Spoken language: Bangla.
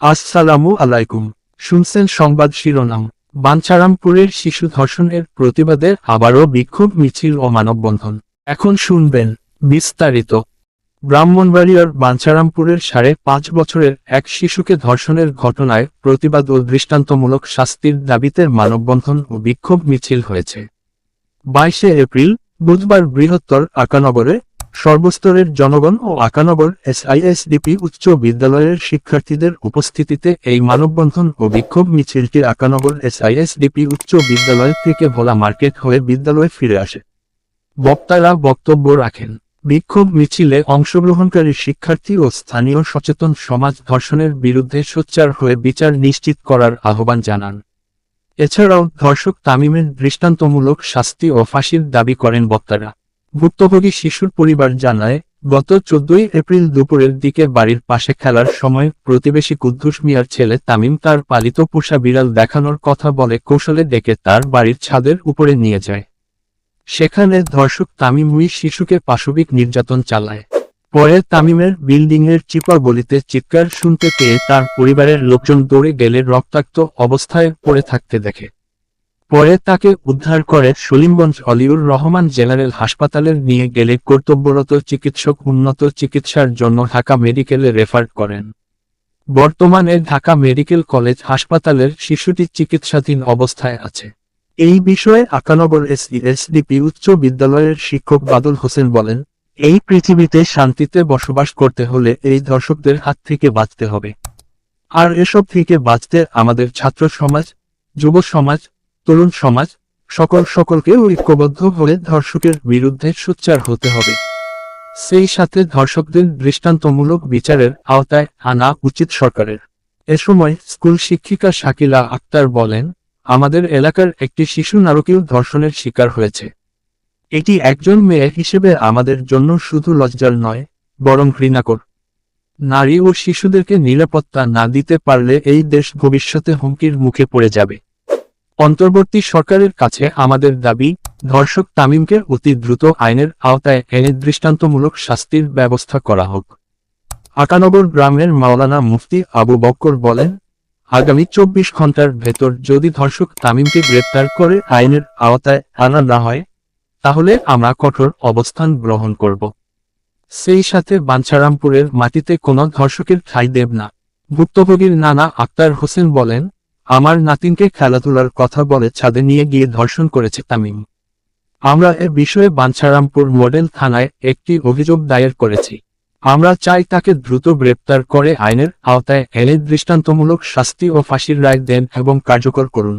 আসসালামু আলাইকুম। শুনছেন সংবাদ শিরোনাম। বাঞ্ছারামপুরের শিশু ধর্ষণের প্রতিবাদে আবারও বিক্ষোভ, মিছিল ও মানববন্ধন। এখন শুনবেন বিস্তারিত। ব্রাহ্মণবাড়িয়ার বাঞ্ছারামপুরের সাড়ে পাঁচ বছরের এক শিশুকে ধর্ষণের ঘটনায় প্রতিবাদ ও দৃষ্টান্তমূলক শাস্তির দাবিতে মানববন্ধন ও বিক্ষোভ, মিছিল হয়েছে। বাইশে এপ্রিল, বুধবার বৃহত্তর আকানগরে সর্বস্তরের জনগণ ও আকানগর এসআইএসডিপি উচ্চ বিদ্যালয়ের শিক্ষার্থীদের উপস্থিতিতে এই মানববন্ধন ও বিক্ষোভ মিছিলটি আকানগর এসআইএসডিপি উচ্চ বিদ্যালয় থেকে ভোলা মার্কেট হয়ে বিদ্যালয়ে ফিরে আসে। বক্তারা বক্তব্য রাখেন, বিক্ষোভ মিছিলে অংশগ্রহণকারী শিক্ষার্থী ও স্থানীয় সচেতন সমাজ ধর্ষণের বিরুদ্ধে সোচ্চার হয়ে বিচার নিশ্চিত করার আহ্বান জানান। এছাড়াও ধর্ষক তামিমের দৃষ্টান্তমূলক শাস্তি ও ফাঁসির দাবি করেন বক্তারা। ভুক্তভোগী শিশুর পরিবার জানায়, গত চোদ্দই এপ্রিল দুপুরের দিকে বাড়ির পাশে খেলার সময় প্রতিবেশী কুদ্দুস মিয়ার ছেলে তামিম তার পালিত পোষা বিড়াল দেখানোর কথা বলে কৌশলে ডেকে তার বাড়ির ছাদের উপরে নিয়ে যায়। সেখানে ধর্ষক তামিম ওই শিশুকে পাশবিক নির্যাতন চালায়। পরে তামিমের বিল্ডিংয়ের চিপা গলিতে চিৎকার শুনতে পেয়ে তার পরিবারের লোকজন দৌড়ে গেলে রক্তাক্ত অবস্থায় পড়ে থাকতে দেখে। পরে তাকে উদ্ধার করে সলিমগঞ্জ অলিউর রহমান জেনারেল হাসপাতালে নিয়ে গেলে কর্তব্যরত চিকিৎসক উন্নত চিকিৎসার জন্য ঢাকা মেডিকেলে রেফার করেন। বর্তমানে ঢাকা মেডিকেল কলেজ হাসপাতালের শিশুটি চিকিৎসাধীন অবস্থায় আছে। এই বিষয়ে আকানগর এসইএসডিপি উচ্চ বিদ্যালয়ের শিক্ষক বাদল হোসেন বলেন, এই পৃথিবীতে শান্তিতে বসবাস করতে হলে এই দর্শকদের হাত থেকে বাঁচতে হবে। আর এসব থেকে বাঁচতে আমাদের ছাত্র সমাজ, যুব সমাজ তরুণ সমাজ, সকল সকলকে ঐক্যবদ্ধ হয়ে ধর্ষকের বিরুদ্ধে সোচ্চার হতে হবে। সেই সাথে ধর্ষকদের দৃষ্টান্তমূলক বিচারের আওতায় আনা উচিত সরকারের। এ সময় স্কুল শিক্ষিকা শাকিলা আক্তার বলেন, আমাদের এলাকার একটি শিশু নারকীয় ধর্ষণের শিকার হয়েছে। এটি একজন মেয়ে হিসেবে আমাদের জন্য শুধু লজ্জার নয়, বরং ঘৃণাকর। নারী ও শিশুদেরকে নিরাপত্তা না দিতে পারলে এই দেশ ভবিষ্যতে হুমকির মুখে পড়ে যাবে। অন্তর্বর্তী সরকারের কাছে আমাদের দাবি, ধর্ষক তামিমকে অতি দ্রুত আইনের আওতায় এনে দৃষ্টান্তমূলক শাস্তির ব্যবস্থা করা হোক। আটানগর গ্রামের মাওলানা মুফতি আবু বক্কর বলেন, আগামী চব্বিশ ঘণ্টার ভেতর যদি ধর্ষক তামিমকে গ্রেপ্তার করে আইনের আওতায় আনা না হয়, তাহলে আমরা কঠোর অবস্থান গ্রহণ করব। সেই সাথে বাঞ্ছারামপুরের মাটিতে কোনো ধর্ষকের ঠাঁই দেব না। ভুক্তভোগীর নানা আক্তার হোসেন বলেন আমার নাতিনকে খেলাধুলার কথা বলে ছাদে নিয়ে গিয়ে ধর্ষণ করেছে তামিম। আমরা এ বিষয়ে বাঞ্ছারামপুর মডেল থানায় একটি অভিযোগ দায়ের করেছি। আমরা চাই তাকে দ্রুত গ্রেপ্তার করে আইনের আওতায় এনে দৃষ্টান্তমূলক শাস্তি ও ফাঁসির রায় দেন এবং কার্যকর করুন।